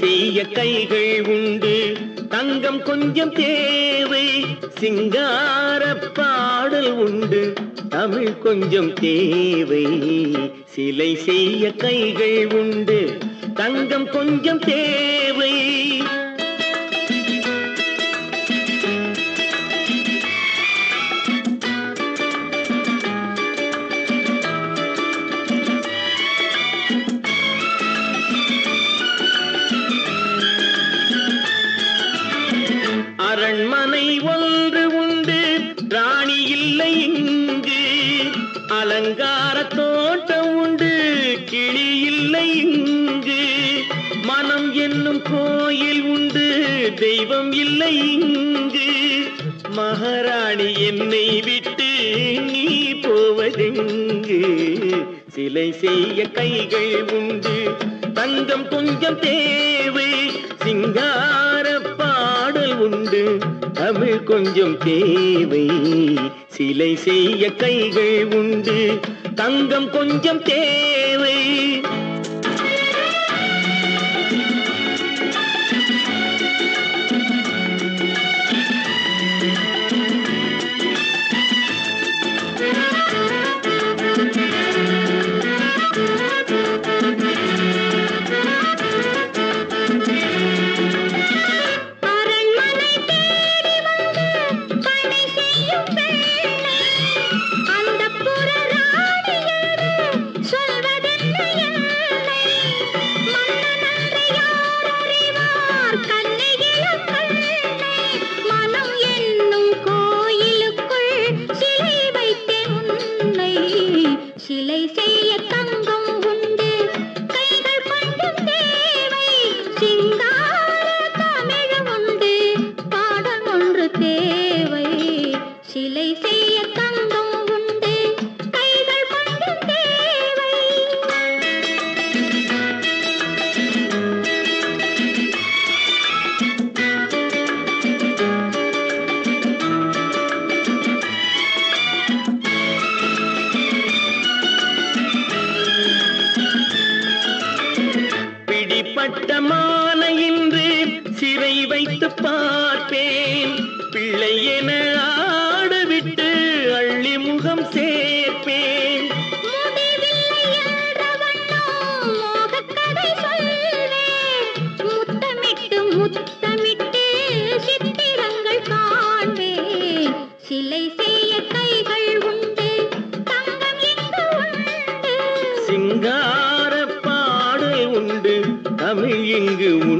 செய்ய கைகள் உண்டு. தங்கம் கொஞ்சம் தேவை சிங்கார பாடல் உண்டு. தமிழ் கொஞ்சம் தேவை சிலை செய்ய கைகள் உண்டு. தங்கம் கொஞ்சம் தேவை அலங்கார தோட்டம் உண்டு கிளி இல்லை இங்கு. மனம் என்னும் கோயில் உண்டு தெய்வம் இல்லை இங்கு. மகாராணி என்னை விட்டு நீ போவதெங்கு. சிலை செய்ய கைகள் உண்டு தங்கம் கொஞ்சம் தேவை. சிங்கார பாடல் உண்டு தமிழ் கொஞ்சம் தேவை சிலை செய்ய கைகள் உண்டு. தங்கம் கொஞ்சம் தேவை. வைத்து பார்ப்பேன் பிள்ளை என ஆடவிட்டு அள்ளி முகம் சேர்ப்பேன். முத்தமிட்டு முத்தமிட்டு சித்திரங்கள் காண்பேன். சிலை செய்ய கைகள் உண்டு தங்கம் இங்கு உண்டு சிங்கார பாடல் உண்டு தமிழ் இங்கு உண்டு